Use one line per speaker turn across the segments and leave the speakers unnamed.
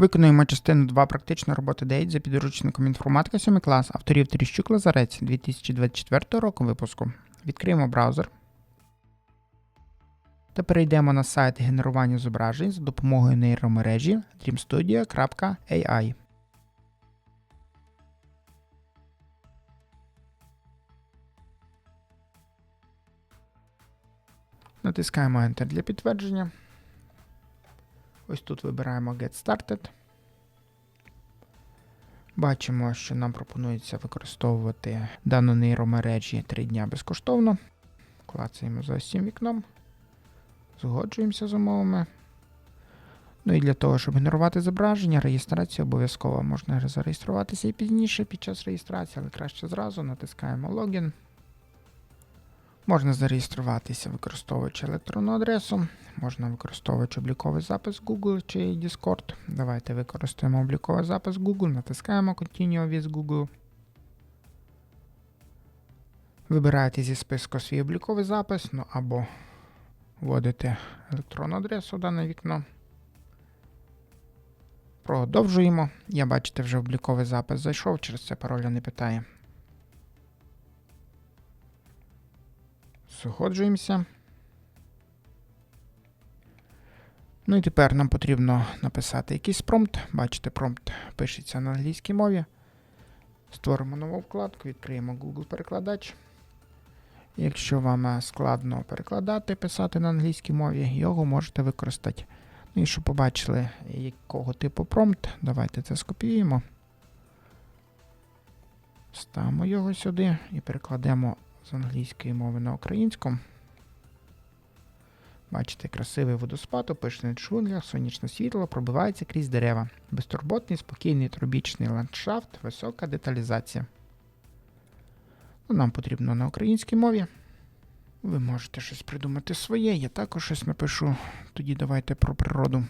Виконуємо частину 2 практичної роботи 9 за підручником інформатика 7 клас авторів Тріщук Лазарець 2024 року випуску. Відкриємо браузер та перейдемо на сайт генерування зображень за допомогою нейромережі dreamstudio.ai. Натискаємо Enter для підтвердження. Ось тут вибираємо Get Started. Бачимо, що нам пропонується використовувати дану нейромережі 3 дня безкоштовно. Клацаємо за ось цим вікном. Згоджуємося з умовами. Ну і для того, щоб генерувати зображення, реєстрація обов'язково можна зареєструватися і пізніше під час реєстрації, але краще зразу натискаємо Логін. Можна зареєструватися, використовуючи електронну адресу, можна використовуючи обліковий запис Google чи Discord. Давайте використаємо обліковий запис Google, натискаємо Continue with Google. Вибираєте зі списку свій обліковий запис, ну або вводите електронну адресу в дане вікно. Продовжуємо. Я бачите, вже обліковий запис зайшов, через це пароля не питає. Згоджуємося. Ну і тепер нам потрібно написати якийсь промпт. Бачите, промпт пишеться на англійській мові. Створимо нову вкладку, відкриємо Google перекладач. Якщо вам складно перекладати, писати на англійській мові, його можете використати. Ну і щоб побачили, якого типу промпт, давайте це скопіюємо. Ставимо його сюди і перекладемо з англійської мови на українську. Бачите, красивий водоспад, опишений в джунглях, сонячне світло пробивається крізь дерева. Безтурботний, спокійний тропічний ландшафт, висока деталізація. Ну, Нам потрібно на українській мові. Ви можете щось придумати своє, я також щось напишу. Тоді давайте про природу.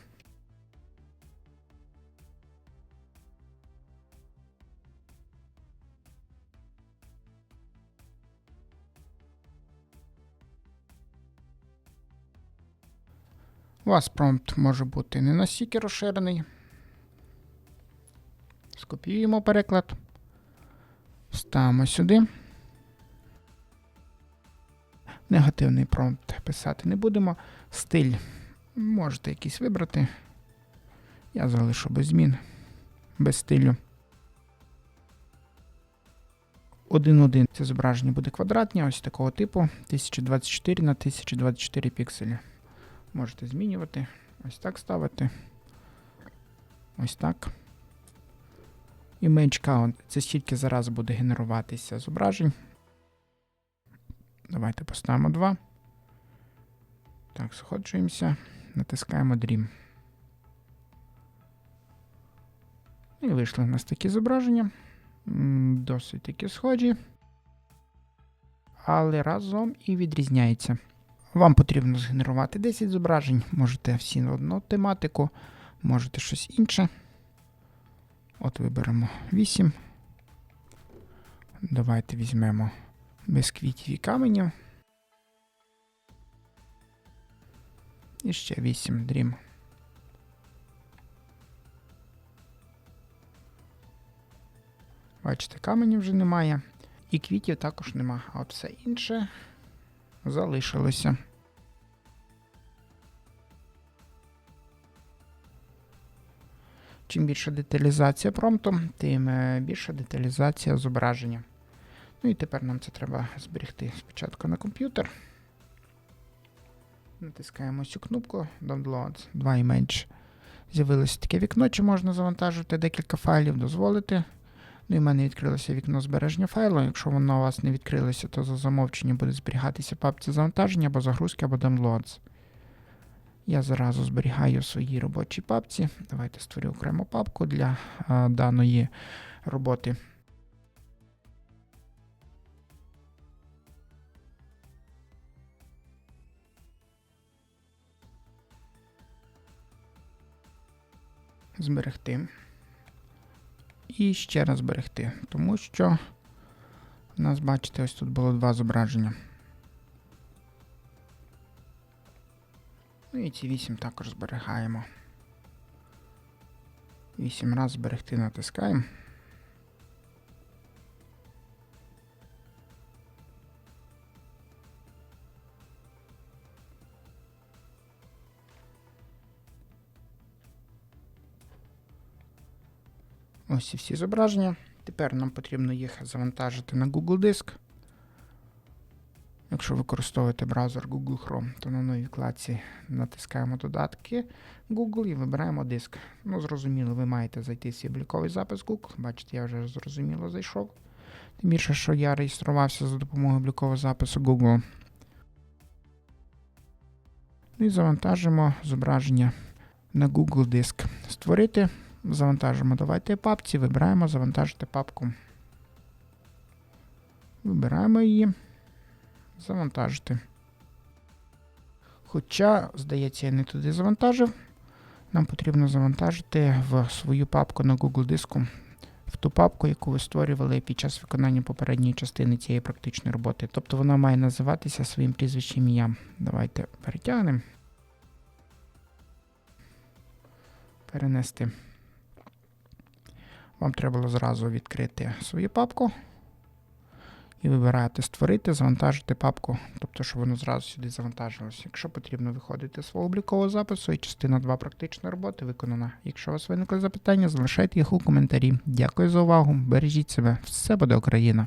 У вас промпт може бути не настільки розширений. Скопіюємо переклад. Ставимо сюди. Негативний промпт писати не будемо. Стиль можете якийсь вибрати. Я залишу без змін, без стилю. 1.1 це зображення буде квадратні, ось такого типу 1024 на 1024 пікселі. Можете змінювати. Ось так ставити. Ось так. Image count. Це стільки зараз буде генеруватися зображень. Давайте поставимо 2. Так, сходжуємося. Натискаємо Dream. І вийшли в нас такі зображення. Досить такі схожі. Але разом і відрізняється. Вам потрібно згенерувати 10 зображень, можете всі на одну тематику, можете щось інше. От виберемо 8. Давайте візьмемо без квітів і каменів. І ще 8 дрім. Бачите, каменів вже немає. І квітів також нема. А от все інше залишилося. Чим більша деталізація промпту, тим е, більша деталізація зображення. Ну і тепер нам це треба зберегти спочатку на комп'ютер. Натискаємо цю кнопку Download 2 Image. З'явилося таке вікно, чи можна завантажити декілька файлів, дозволити. Ну і в мене відкрилося вікно збереження файлу. Якщо воно у вас не відкрилося, то за замовченням буде зберігатися папці завантаження або загрузки, або downloads. Я зразу зберігаю в своїй робочій папці. Давайте створю окрему папку для а, даної роботи. Зберегти. І ще раз зберегти, тому що у нас, бачите, ось тут було два зображення. Ну і ці 8 також зберігаємо. Вісім раз зберегти натискаємо. Ось і всі зображення. Тепер нам потрібно їх завантажити на Google Диск. Якщо використовуєте браузер Google Chrome, то на новій вкладці натискаємо додатки Google і вибираємо диск. Ну, зрозуміло, ви маєте зайти в свій запис Google. Бачите, я вже зрозуміло зайшов. Тим більше, що я реєструвався за допомогою облікового запису Google. Ну і завантажимо зображення на Google Диск. Створити. Завантажимо. Давайте папці, вибираємо завантажити папку. Вибираємо її. Завантажити. Хоча, здається, я не туди завантажив. Нам потрібно завантажити в свою папку на Google диску, в ту папку, яку ви створювали під час виконання попередньої частини цієї практичної роботи. Тобто вона має називатися своїм прізвищем ім'ям. Давайте перетягнемо. Перенести. Вам треба було зразу відкрити свою папку і вибираєте Створити, завантажити папку, тобто, щоб воно зразу сюди завантажилося. Якщо потрібно виходити з свого облікового запису і частина 2 практичної роботи виконана. Якщо у вас виникли запитання, залишайте їх у коментарі. Дякую за увагу. Бережіть себе. Все буде Україна!